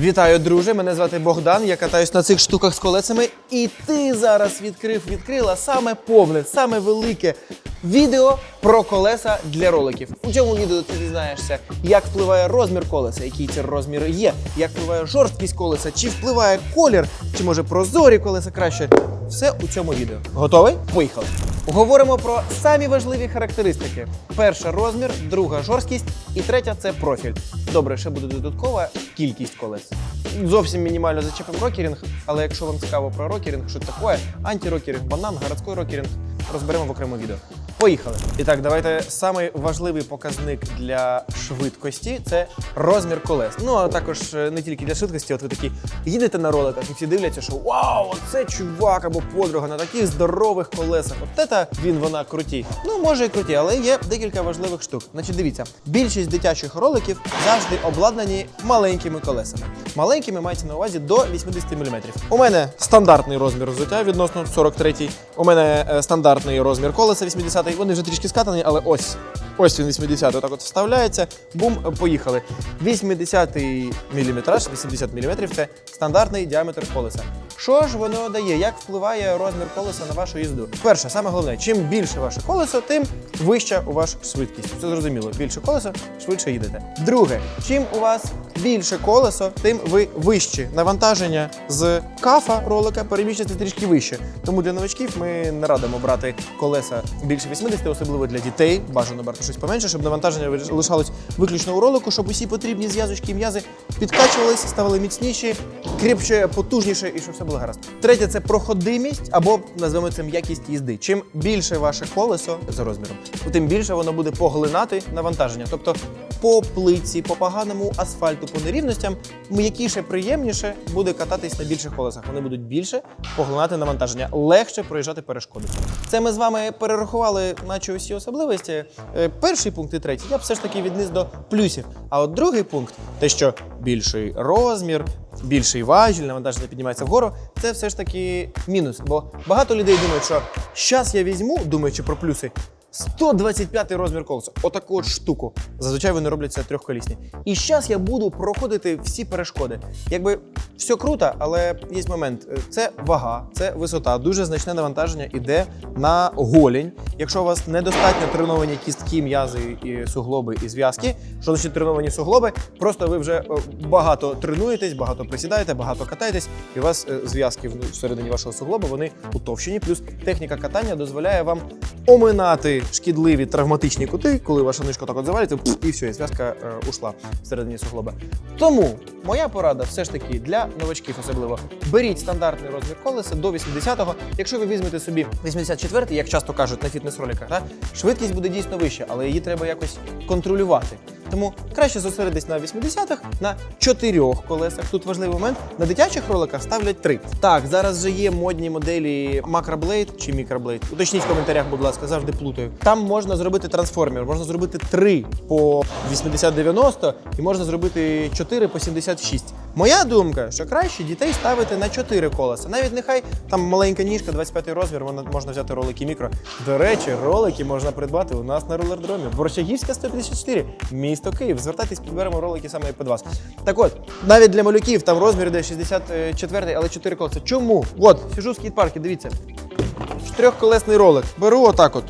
Вітаю, друже! Мене звати Богдан. Я катаюсь на цих штуках з колесами, і ти зараз відкрив, відкрила саме повне, саме велике відео про колеса для роликів. У цьому відео ти дізнаєшся, як впливає розмір колеса, який це розмір є, як впливає жорсткість колеса, чи впливає колір, чи може прозорі колеса краще. Все у цьому відео. Готовий? Поїхали! Говоримо про самі важливі характеристики: перша розмір, друга жорсткість і третя це профіль. Добре, ще буде додаткова кількість колес. Зовсім мінімально зачепимо рокерінг, але якщо вам цікаво про рокерінг, що таке, антирокерінг, банан, городський рокерінг, розберемо в окремо відео. Поїхали. І так, давайте самий важливий показник для швидкості це розмір колес. Ну а також е, не тільки для швидкості. От ви такі їдете на роликах і всі дивляться, що вау, оце чувак або подруга на таких здорових колесах. От це він вона круті. Ну може і круті, але є декілька важливих штук. Значить, дивіться, більшість дитячих роликів завжди обладнані маленькими колесами. Маленькими мається на увазі до 80 мм. У мене стандартний розмір взуття відносно 43-й. У мене е, стандартний розмір колеса 80 Вони вже трішки скатані, але ось. Ось він 80 отак от вставляється. Бум, поїхали. 80 міліметраж, 80 мм це стандартний діаметр колеса. Що ж воно дає? Як впливає розмір колеса на вашу їзду? Перше, саме головне, чим більше ваше колесо, тим вища у вас швидкість. Це зрозуміло. Більше колесо, швидше їдете. Друге, чим у вас більше колесо, тим ви вищі. Навантаження з кафа ролика переміщується трішки вище. Тому для новачків ми не радимо брати колеса більше 80, особливо для дітей. Бажано брати щось поменше, щоб навантаження лишалось виключно у ролику, щоб усі потрібні зв'язочки і м'язи підкачувались, ставали міцніші, кріпче, потужніше і щоб все було гаразд. Третє це проходимість або назвемо це м'якість їзди. Чим більше ваше колесо за розміром, тим більше воно буде поглинати навантаження. Тобто по плиці, по поганому асфальту, по нерівностям м'якіше, приємніше буде кататись на більших колесах. Вони будуть більше поглинати навантаження, легше проїжджати перешкоди. Це ми з вами перерахували, наче усі особливості. Е, Перший пункт і третій я б все ж таки відніс до плюсів. А от другий пункт те, що більший розмір, більший важіль, навантаження піднімається вгору, це все ж таки мінус. Бо багато людей думають, що щас я візьму, думаючи про плюси. 125 розмір колеса. Отаку от штуку. Зазвичай вони робляться трьохколісні. І зараз я буду проходити всі перешкоди. Якби все круто, але є момент. Е, Це вага, це висота. Дуже значне навантаження іде на голінь. Якщо у вас недостатньо треновані кістки, м'язи і суглоби і зв'язки, що значить треновані суглоби, просто ви вже е, багато тренуєтесь, багато присідаєте, багато катаєтесь, і у вас е, зв'язки всередині вашого суглоба вони утовщені. Плюс техніка катання дозволяє вам оминати шкідливі травматичні кути, коли ваша нижка так от завалюється, і все, і зв'язка е, ушла всередині суглоба. Тому моя порада все ж таки для новачків особливо беріть стандартний розмір колеса до 80-го. Якщо ви візьмете собі 84-й, як часто кажуть на фітнес-роліках, швидкість буде дійсно вища, але її треба якось контролювати. Тому краще зосередитись на 80-х, на чотирьох колесах. Тут важливий момент. На дитячих роликах ставлять три. Так, зараз вже є модні моделі Macroblade чи Microblade. Уточніть в коментарях, будь ласка, завжди плутаю. Там можна зробити трансформер, можна зробити три по 80-90 і можна зробити 4 по 76. Моя думка, що краще дітей ставити на 4 колеса. Навіть нехай там маленька ніжка, 25 розмір, вона можна взяти ролики мікро. До речі, ролики можна придбати у нас на ролердромі. Борщагівська 154, місто Київ. Звертайтесь, підберемо ролики саме під вас. Так от, навіть для малюків там розмір іде 64, але 4 колеса. Чому? От, сижу в скейт-парку, дивіться. Чотирьохколесний ролик. Беру отак от.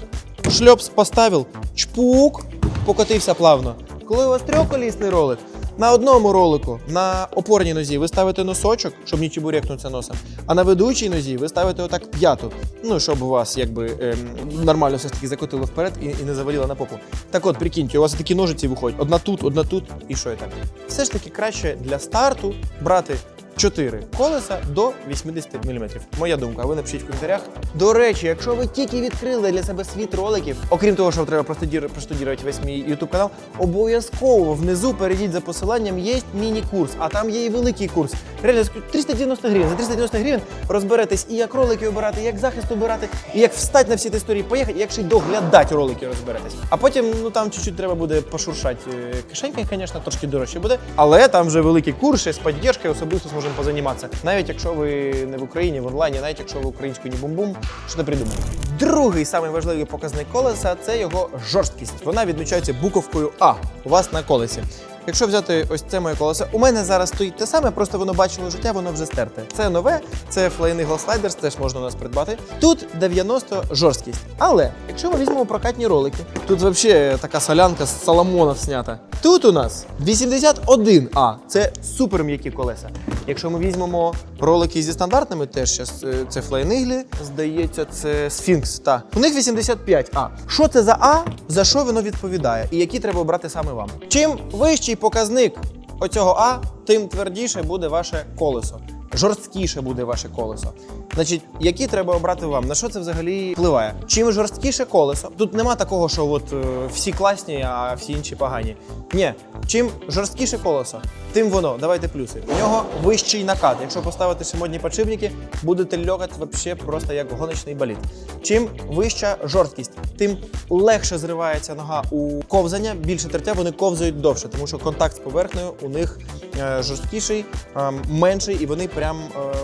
Шльопс поставив, чпук, покотився плавно. Коли у вас трьохколісний ролик, на одному ролику на опорній нозі ви ставите носочок, щоб не чебурекнутися носом, а на ведучій нозі ви ставите отак п'яту. Ну, щоб у вас якби ем, нормально все ж таки закотило вперед і, і не завалило на попу. Так от, прикиньте, у вас такі ножиці виходять: одна тут, одна тут, і що і так. Все ж таки краще для старту брати 4 колеса до 80 мм. Моя думка, а ви напишіть в коментарях. До речі, якщо ви тільки відкрили для себе світ роликів, окрім того, що треба проштудірувати весь мій YouTube канал, обов'язково внизу перейдіть за посиланням, є міні-курс, а там є і великий курс. Реально 390 гривень. За 390 гривень розберетесь і як ролики обирати, і як захист обирати, і як встати на всі ті історії, поїхати, і як ще й доглядати ролики розберетесь. А потім, ну там чуть-чуть треба буде пошуршати е, кишеньки, звісно, трошки дорожче буде. Але там вже великий курс ще з підтримкою, особисто зможемо позаніматися. Навіть якщо ви не в Україні, в онлайні, навіть якщо ви українською не бум-бум, що не придумали. Другий самий важливий показник колеса це його жорсткість. Вона відмічається буковкою А у вас на колесі. якщо взяти ось це моє колесо, у мене зараз стоїть те саме, просто воно бачило життя, воно вже стерте. Це нове, це Eagle Sliders, теж можна у нас придбати. Тут 90 жорсткість. Але якщо ми візьмемо прокатні ролики, тут взагалі така солянка з Соломонов снята. Тут у нас 81А, це супер м'які колеса. Якщо ми візьмемо ролики зі стандартними, теж е, це флейниглі, здається, це сфінкс. Та у них 85А. Що це за А? За що воно відповідає? І які треба обрати саме вам? Чим вищий показник оцього А, тим твердіше буде ваше колесо. Жорсткіше буде ваше колесо. Значить, які треба обрати вам? На що це взагалі впливає? Чим жорсткіше колесо? Тут нема такого, що от е, всі класні, а всі інші погані. Ні, чим жорсткіше колесо, тим воно. Давайте плюси. У нього вищий накат. Якщо поставити ще модні подшипники, будете льокати вообще просто як гоночний болід. Чим вища жорсткість, тим легше зривається нога у ковзання, більше тертя, вони ковзають довше, тому що контакт з поверхнею у них жорсткіший, е, менший, і вони прям е,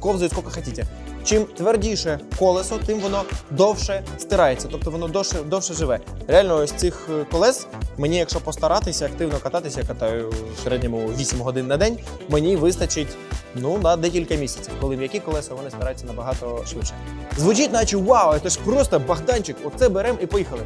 ковзають скільки хотіте. Чим твердіше колесо, тим воно довше стирається, тобто воно довше, довше живе. Реально, ось цих е, колес мені, якщо постаратися активно кататися, я катаю в середньому 8 годин на день, мені вистачить ну на декілька місяців, коли м'які колеса вони стараються набагато швидше. Звучить, наче вау, це ж просто Богданчик, оце беремо і поїхали.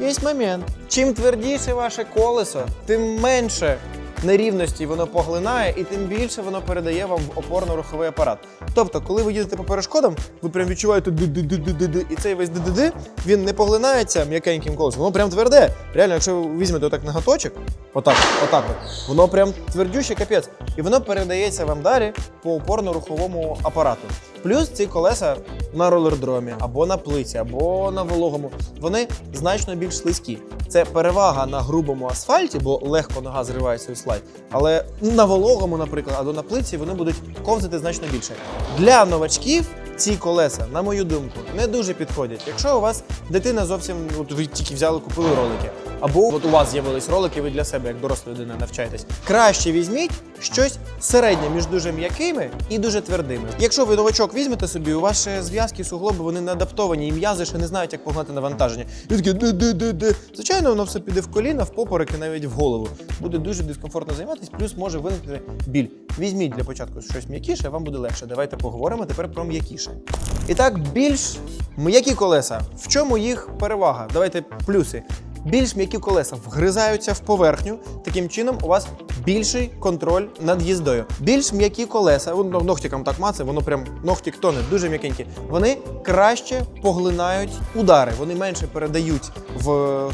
Є момент. Чим твердіше ваше колесо, тим менше нерівності воно поглинає, і тим більше воно передає вам в опорно-руховий апарат. Тобто, коли ви їдете по перешкодам, ви прям відчуваєте ди-ди-ди-ди-ди, і цей весь ди-ди-ди, він не поглинається м'якеньким колесом, воно прям тверде. Реально, якщо ви візьмете отак ноготочок, отак, отак, от, воно прям твердюще капець. І воно передається вам далі по опорно-руховому апарату. Плюс ці колеса на ролердромі або на плиці, або на вологому, вони значно більш слизькі. Це перевага на грубому асфальті, бо легко нога зривається у слайд. Але на вологому, наприклад, або на плиці вони будуть ковзати значно більше. Для новачків ці колеса, на мою думку, не дуже підходять. Якщо у вас дитина зовсім от ви тільки взяли, купили ролики, або от у вас з'явились ролики, ви для себе, як доросла людина, навчаєтесь. Краще візьміть щось середнє між дуже м'якими і дуже твердими. Якщо ви новачок візьмете собі, у ще зв'язки, суглоби, вони не адаптовані, і м'язи ще не знають, як погнати навантаження. І таке ди-ди-ди-ди. Звичайно, воно все піде в коліна, в попереки, навіть в голову. Буде дуже дискомфортно займатися, плюс може виникнути біль. Візьміть для початку щось м'якіше, вам буде легше. Давайте поговоримо тепер про м'якіше. І так, більш м'які колеса. В чому їх перевага? Давайте плюси. Більш м'які колеса вгризаються в поверхню. Таким чином, у вас більший контроль над їздою. Більш м'які колеса, воно ногтиком так маце, воно прям ногтик тоне, дуже м'якенькі. Вони краще поглинають удари, вони менше передають в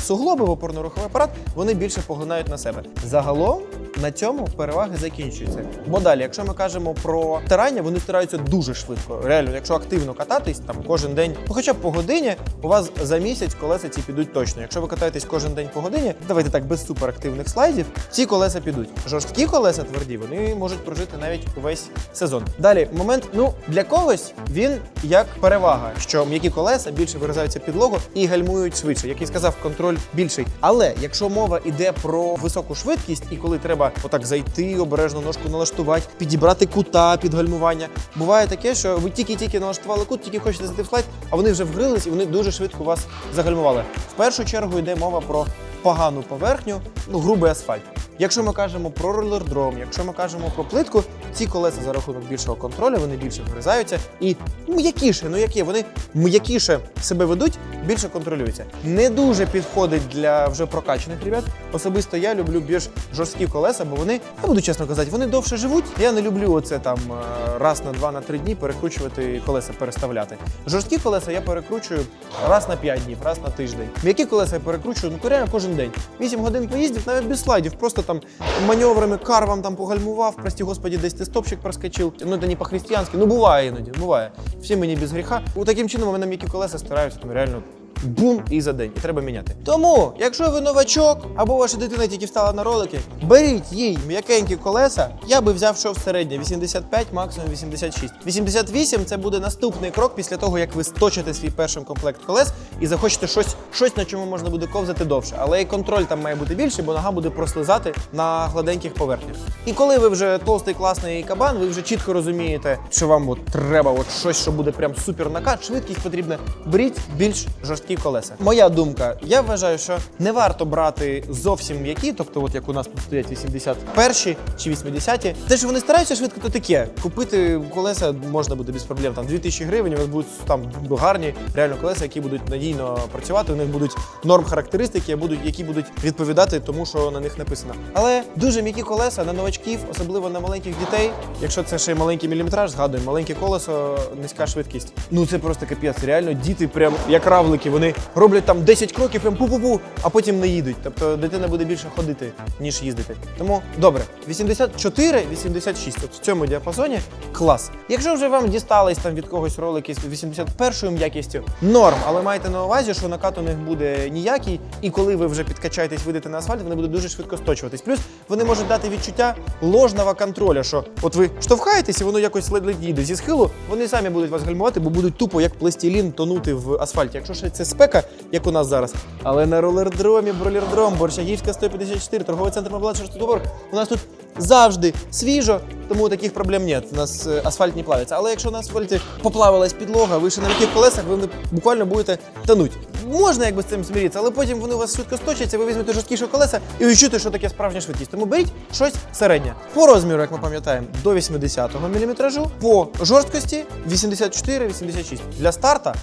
суглоби, в опорно-руховий апарат, вони більше поглинають на себе. Загалом на цьому переваги закінчуються. Бо далі, якщо ми кажемо про тирання, вони стираються дуже швидко. Реально, якщо активно кататись, там кожен день, ну хоча б по годині, у вас за місяць колеса ці підуть точно. Якщо ви катаєтесь кожен день по годині, давайте так без суперактивних слайдів, ці колеса підуть. Жорсткі колеса тверді, вони можуть прожити навіть увесь сезон. Далі момент, ну для когось він як перевага, що м'які колеса більше виразаються підлогу і гальмують швидше. Як і сказав, контроль більший. Але якщо мова йде про високу швидкість, і коли треба отак зайти, обережно ножку налаштувати, підібрати кута під гальмування, буває таке, що ви тільки-тільки налаштували кут, тільки хочете зайти в слайд, а вони вже вгрились і вони дуже швидко вас загальмували. В першу чергу йде мова про погану поверхню, ну грубий асфальт. Якщо ми кажемо про ролердром, якщо ми кажемо про плитку, ці колеса за рахунок більшого контролю, вони більше вгризаються і м'якіше, ну які вони м'якіше себе ведуть, більше контролюються. Не дуже підходить для вже прокачаних ребят. Особисто я люблю більш жорсткі колеса, бо вони, я буду чесно казати, вони довше живуть. Я не люблю оце там е, раз на два на три дні перекручувати колеса, переставляти. Жорсткі колеса я перекручую раз на п'ять днів, раз на тиждень. М'які колеса я перекручую ну реально кожен день. Вісім годин поїздів, навіть без слайдів, просто там маневрами карвам там погальмував, прості господі, десь ти стопчик проскочив. Ну це не по-християнськи, ну буває іноді, буває. Всі мені без гріха. У таким чином у мене м'які колеса стараються там реально. Бум і за день, і треба міняти. Тому, якщо ви новачок або ваша дитина тільки встала на ролики, беріть їй м'якенькі колеса. Я би взяв що в середнє 85, максимум 86. 88 це буде наступний крок після того, як ви сточите свій перший комплект колес і захочете щось, щось на чому можна буде ковзати довше. Але і контроль там має бути більший, бо нога буде прослизати на гладеньких поверхнях. І коли ви вже толстий класний кабан, ви вже чітко розумієте, що вам от треба от щось, що буде прям супер накат, швидкість потрібна. Беріть більш жорсткі жорсткі колеса. Моя думка, я вважаю, що не варто брати зовсім м'які, тобто, от як у нас тут стоять 81 чи 80-ті. Те, що вони стараються швидко, то таке. Купити колеса можна буде без проблем. Там 2000 гривень, у вас будуть там гарні реально колеса, які будуть надійно працювати. У них будуть норм характеристики, які будуть відповідати тому, що на них написано. Але дуже м'які колеса на новачків, особливо на маленьких дітей. Якщо це ще маленький міліметраж, згадуємо, маленьке колесо, низька швидкість. Ну це просто капець. Реально діти, прям як равлики, вони роблять там 10 кроків, прям пу-пу-пу, а потім не їдуть. Тобто дитина буде більше ходити, ніж їздити. Тому добре, 84, 86. От в цьому діапазоні клас. Якщо вже вам дістались там від когось ролики з 81-ю м'якістю, норм, але майте на увазі, що накат у них буде ніякий, і коли ви вже підкачаєтесь, вийдете на асфальт, вони будуть дуже швидко сточуватись. Плюс вони можуть дати відчуття ложного контроля, що от ви штовхаєтесь, і воно якось ледь їде зі схилу, вони самі будуть вас гальмувати, бо будуть тупо як пластилін тонути в асфальті. Якщо ще це спека, як у нас зараз. Але на ролердромі, бролердром, Борщагівська 154, торговий центр Мобла Шерстодобор, у нас тут завжди свіжо, тому таких проблем нет. У нас е, асфальт не плавиться. Але якщо на асфальті поплавилась підлога, ви ще на яких колесах, ви буквально будете тонуть. Можна якби з цим зміритися, але потім вони у вас швидко сточаться, ви візьмете жорсткіше колеса і відчуєте, що таке справжня швидкість. Тому беріть щось середнє. По розміру, як ми пам'ятаємо, до 80 мм, по жорсткості 84-86. Для старта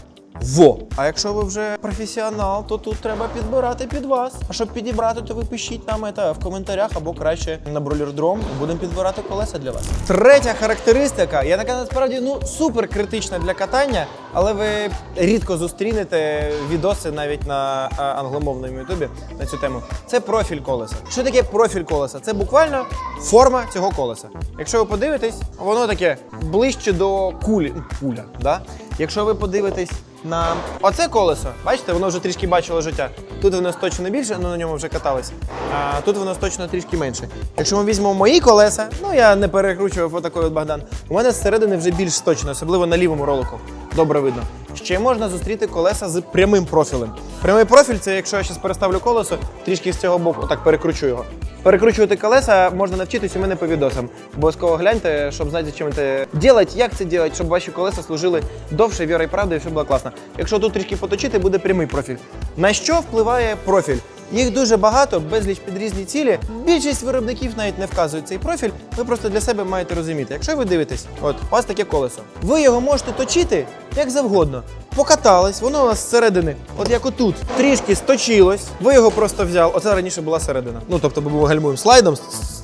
Во! А якщо ви вже професіонал, то тут треба підбирати під вас. А щоб підібрати, то ви пишіть нам це в коментарях або краще на бролердром. Будемо підбирати колеса для вас. Третя характеристика, я така насправді ну супер критична для катання, але ви рідко зустрінете відоси навіть на англомовному ютубі на цю тему. Це профіль колеса. Що таке профіль колеса? Це буквально форма цього колеса. Якщо ви подивитесь, воно таке ближче до кулі. Куля, да? Якщо ви подивитесь на оце колесо, бачите, воно вже трішки бачило життя. Тут воно точно більше, ну на ньому вже катались. А тут воно точно трішки менше. Якщо ми візьмемо мої колеса, ну я не перекручував отакий от Богдан. У мене зсередини вже більш точно, особливо на лівому ролику. Добре видно. Ще можна зустріти колеса з прямим профілем. Прямий профіль це якщо я зараз переставлю колесо, трішки з цього боку, так перекручу його. Перекручувати колеса можна навчитись у мене по відосам. Обов'язково гляньте, щоб знати, чим це робити, як це робити, щоб ваші колеса служили довше вірою і правдою, і все було класно. Якщо тут трішки поточити, буде прямий профіль. На що впливає профіль? Їх дуже багато, безліч під різні цілі. Більшість виробників навіть не вказують цей профіль. Ви просто для себе маєте розуміти. Якщо ви дивитесь, от у вас таке колесо. Ви його можете точити як завгодно. Покатались, воно у вас зсередини, от як отут, трішки сточилось. Ви його просто взяли. Оце раніше була середина. Ну тобто, ми гальмуємо слайдом,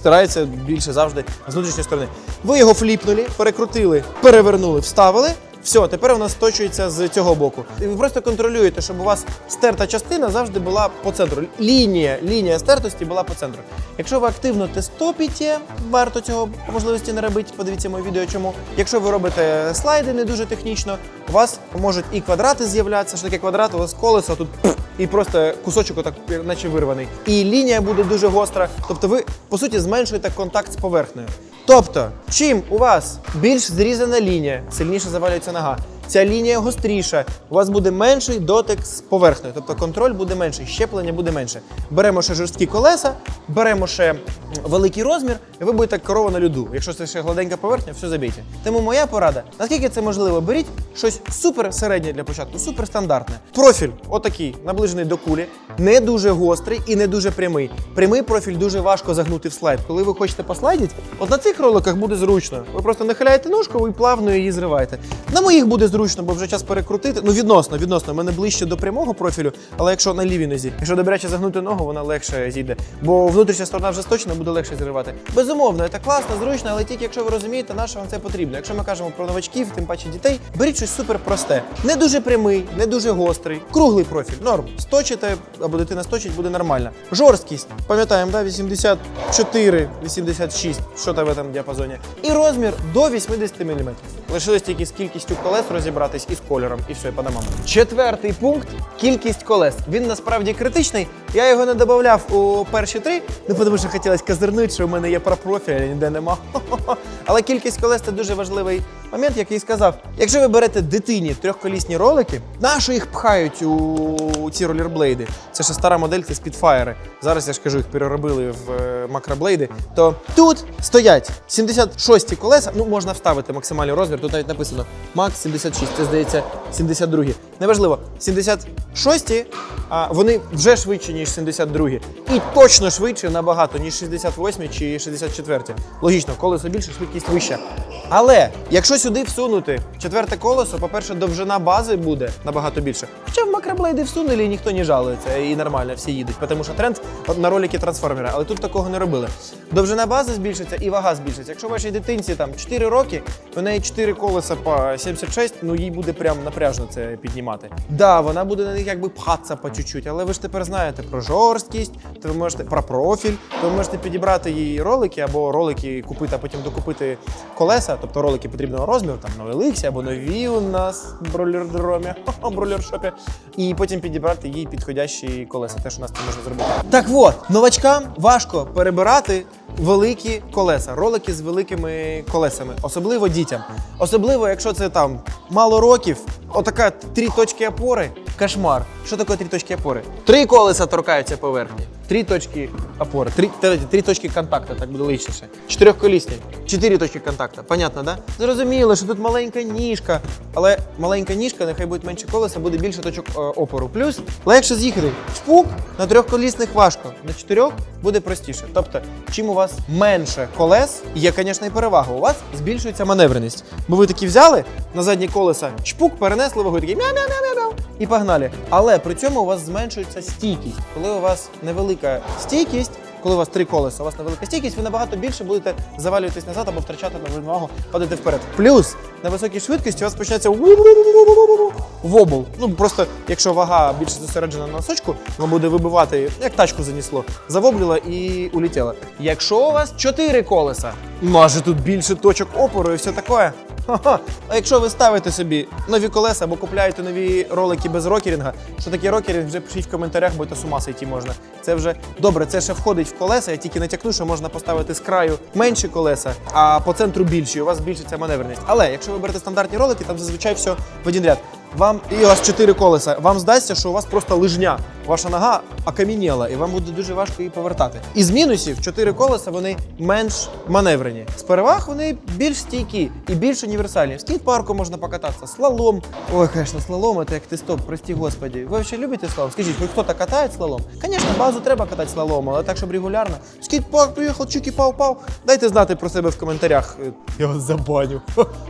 старається більше завжди з внутрішньої сторони. Ви його фліпнули, перекрутили, перевернули, вставили. Все, тепер вона сточується з цього боку. І ви просто контролюєте, щоб у вас стерта частина завжди була по центру. Лінія, лінія стертості була по центру. Якщо ви активно тестопіте, варто цього можливості не робити. Подивіться моє відео, чому. Якщо ви робите слайди не дуже технічно, у вас можуть і квадрати з'являтися. Що таке квадрат? У вас колесо тут і просто кусочок отак, наче вирваний. І лінія буде дуже гостра. Тобто ви, по суті, зменшуєте контакт з поверхнею. Тобто, чим у вас більш зрізана лінія, сильніше завалюється нога. Ця лінія гостріша, у вас буде менший дотик з поверхнею, тобто контроль буде менший, щеплення буде менше. Беремо ще жорсткі колеса, беремо ще великий розмір, і ви будете корова на льоду. Якщо це ще гладенька поверхня, все забійте. Тому моя порада, наскільки це можливо, беріть щось супер середнє для початку, супер стандартне. Профіль, отакий, наближений до кулі, не дуже гострий і не дуже прямий. Прямий профіль дуже важко загнути в слайд. Коли ви хочете послайдити, от на цих роликах буде зручно. Ви просто нахиляєте ножку і плавно її зриваєте. На моїх буде зручно, бо вже час перекрутити. Ну, відносно, відносно. У мене ближче до прямого профілю, але якщо на лівій нозі, якщо добряче загнути ногу, вона легше зійде. Бо внутрішня сторона вже сточена, буде легше зривати. Безумовно, це класно, зручно, але тільки якщо ви розумієте, на що вам це потрібно. Якщо ми кажемо про новачків, тим паче дітей, беріть щось супер просте. Не дуже прямий, не дуже гострий, круглий профіль. Норм. Сточите або дитина сточить, буде нормально. Жорсткість, пам'ятаємо, да, 84, 86, що там в цьому діапазоні. І розмір до 80 мм. Лишилось тільки з кількістю колес розібратись і з кольором, і все, і по домам. Четвертий пункт кількість колес. Він насправді критичний, Я його не додавав у перші три, ну тому що хотілося козирнути, що в мене є профіль, а ніде нема. Але кількість колес це дуже важливий момент, який сказав: якщо ви берете дитині трьохколісні ролики, нащо їх пхають у ці ролерблейди? Це ще стара модель, це спідфайри. Зараз я ж кажу, їх переробили в е, макроблейди. То тут стоять 76 колеса. Ну можна вставити максимальний розмір. Тут навіть написано Макс 76, це здається 72. Неважливо, 76 а вони вже швидші, ніж 72. І точно швидше набагато, ніж 68 чи 64. Логічно, колесо більше, швидкість вища. Але якщо сюди всунути четверте колесо, по-перше, довжина бази буде набагато більше. Хоча в макроблейди всунули і ніхто не жалується, і нормально всі їдуть, тому що тренд на ролики трансформера, але тут такого не робили. Довжина бази збільшиться і вага збільшиться. Якщо вашій дитинці там 4 роки, у неї 4 колеса по 76, ну їй буде прям напряжно це піднімати. Да, вона буде на них якби пхатися по чуть-чуть, але ви ж тепер знаєте про жорсткість, то ви можете про профіль, то ви можете підібрати її ролики або ролики купити, а потім докупити колеса, тобто ролики потрібного розміру, там на Еликсі або нові у нас в бролердромі, бролершопі, і потім підібрати їй підходящі колеса. Теж у нас це можна зробити. Так от, новачкам важко перебирати великі колеса, ролики з великими колесами, особливо дітям. Особливо, якщо це там мало років, отака три точки опори. Кошмар. Що таке три точки опори? Три колеса торкаються поверхні. Три точки опори, три, три, три точки контакту, так буде личніше. Чотирьохколісні, чотири точки контакту. Понятно, да? Зрозуміло, що тут маленька ніжка, але маленька ніжка, нехай буде менше колеса, буде більше точок е, опору. Плюс легше з'їхати. Чпук на трьохколісних важко, на чотирьох буде простіше. Тобто, чим у вас менше колес, є, звісно, і перевага. У вас збільшується маневреність. Бо ви такі взяли на задні колеса, чпук, перенесли вагу, такі мяу-мяу-мяу-мяу і погнали. Але при цьому у вас зменшується стійкість. Коли у вас невелика стійкість, коли у вас три колеса, у вас невелика стійкість, ви набагато більше будете завалюватись назад або втрачати на вимогу, падати вперед. Плюс на високій швидкості у вас почнеться вобл. Ну просто якщо вага більше зосереджена на носочку, воно буде вибивати, як тачку занесло, завобліло і улетіло. Якщо у вас чотири колеса, може тут більше точок опору і все таке. А якщо ви ставите собі нові колеса або купляєте нові ролики без рокерінга, що таке рокерінг, вже пишіть в коментарях, бо це з ума сойти можна. Це вже добре, це ще входить в колеса. Я тільки натякну, що можна поставити з краю менші колеса, а по центру більші. У вас збільшиться маневреність. Але якщо ви берете стандартні ролики, там зазвичай все в один ряд. Вам і у вас чотири колеса. Вам здасться, що у вас просто лижня. Ваша нога окам'яніла, і вам буде дуже важко її повертати. Із мінусів чотири колеса вони менш маневрені. З переваг вони більш стійкі і більш універсальні. В скейт-парку можна покататися. Слалом. Ой, звісно, слалом це як ти-стоп, прості господі. Ви взагалі любите слалом? Скажіть, ви хто-то катає слалом? Звісно, базу треба катати слалом, але так, щоб регулярно. Скейт-парк приїхав, чики пав-пав. Дайте знати про себе в коментарях. Е, Я вас забаню.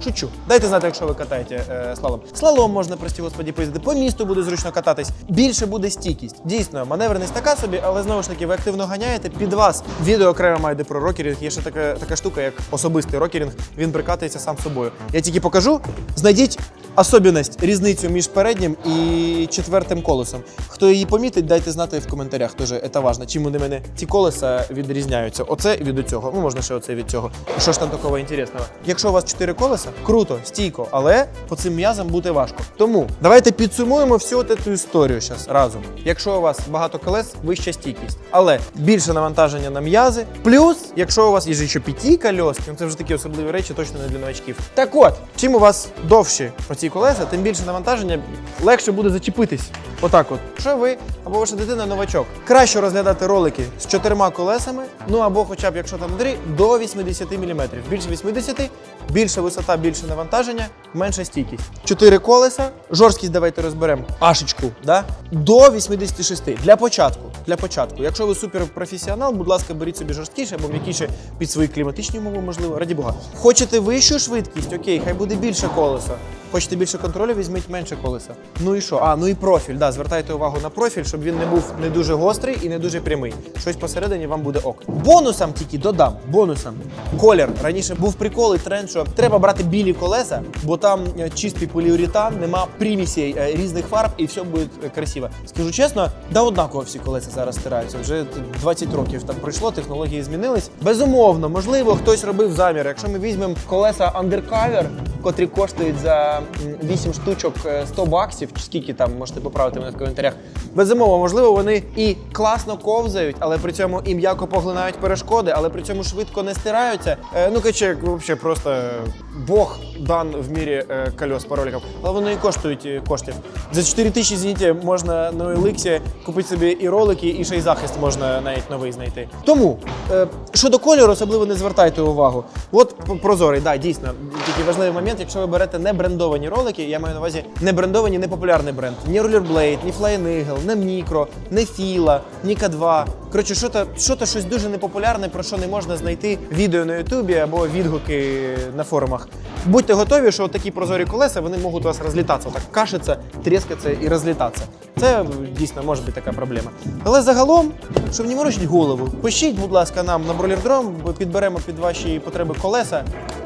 Шучу. Дайте знати, якщо ви катаєте е, слалом. Слалом можна, прості господі, поїздити. По місту буде зручно кататись. Більше буде стійкість. Дійсно, маневреність така собі, але знову ж таки, ви активно ганяєте під вас. Відео окремо має йде про рокерінг. Є ще така, така штука, як особистий рокерінг. Він прикатується сам собою. Я тільки покажу. Знайдіть особливість, різницю між переднім і четвертим колесом. Хто її помітить, дайте знати в коментарях. Теж це важливо. Чим вони мене ці колеса відрізняються. Оце від цього. Ну можна ще оце від цього. Що ж там такого інтересного? Якщо у вас чотири колеса, круто, стійко, але по цим м'язам буде важко. Тому давайте підсумуємо всю цю історію зараз разом. Якщо у вас багато колес, вища стійкість, але більше навантаження на м'язи. Плюс, якщо у вас є ще п'яті кольоски, ну це вже такі особливі речі, точно не для новачків. Так от, чим у вас довші оці колеса, тим більше навантаження, легше буде зачепитись. Отак от. Якщо ви або ваша дитина новачок, краще розглядати ролики з чотирма колесами, ну або хоча б якщо там три, до 80 мм. Більше 80, більша висота, більше навантаження, менша стійкість. Чотири колеса, жорсткість давайте розберемо. Ашечку, да? до 86. Для початку. Для початку. Якщо ви суперпрофесіонал, будь ласка, беріть собі жорсткіше або м'якіше під свої кліматичні умови, можливо, раді Бога. Хочете вищу швидкість, окей, хай буде більше колеса. Хочете більше контролю, візьміть менше колеса. Ну і що? А, ну і профіль. Да, звертайте увагу на профіль, щоб він не був не дуже гострий і не дуже прямий. Щось посередині вам буде ок. Бонусом тільки додам. Бонусом. Колір. Раніше був прикол і тренд, що треба брати білі колеса, бо там е, чистий поліуретан, нема примісей е, різних фарб і все буде е, красиво. Скажу чесно, да однаково всі колеса зараз стираються. Вже 20 років там пройшло, технології змінились. Безумовно, можливо, хтось робив замір. Якщо ми візьмемо колеса Undercover, котрі коштують за 8 штучок е, 100 баксів, чи скільки там можете поправити мене в коментарях. Безумовно, можливо, вони і класно ковзають, але при цьому і м'яко поглинають перешкоди, але при цьому швидко не стираються. Е, ну, короче, взагалі просто е, Бог дан в мірі е, кольос по роликам. Але вони і коштують е, коштів. За 4 тисячі, звініть, можна на OLX купити собі і ролики, і ще й захист можна навіть новий знайти. Тому е, щодо кольору, особливо не звертайте увагу. От прозорий, да, дійсно. Тільки важливий момент, якщо ви берете не брендовані ролики, я маю на увазі не брендовані, не популярний бренд. Ні Rollerblade, ні Flying Eagle, не Micro, не Fila, ні K2. Коротше, що то, що то щось дуже непопулярне, про що не можна знайти відео на Ютубі або відгуки на форумах. Будьте готові, що такі прозорі колеса вони можуть у вас розлітатися, так кашиться, тріскатися і розлітатися. Це дійсно може бути така проблема. Але загалом, щоб не морочити голову, пишіть, будь ласка, нам на бролердром, підберемо під ваші потреби колеса.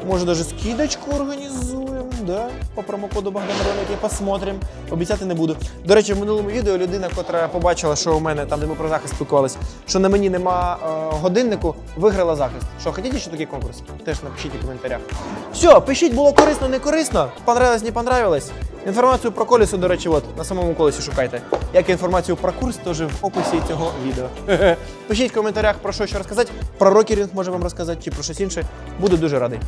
Може, навіть скидочку організуємо, да? по промокоду Богдан Ролики, посмотрим. Обіцяти не буду. До речі, в минулому відео людина, котра побачила, що у мене там, де ми про захист спілкувалися, що на мені нема е, годиннику, виграла захист. Що, хотіте ще такий конкурс? Теж напишіть у коментарях. Все, пишіть, було корисно, не корисно. Понравилось, не понравилось. Інформацію про колесо, до речі, от на самому колесі шукайте. Як і інформацію про курс, теж в описі цього відео. Пишіть в коментарях про що ще розказати. Про рокерінг може вам розказати чи про щось інше. Буду дуже радий.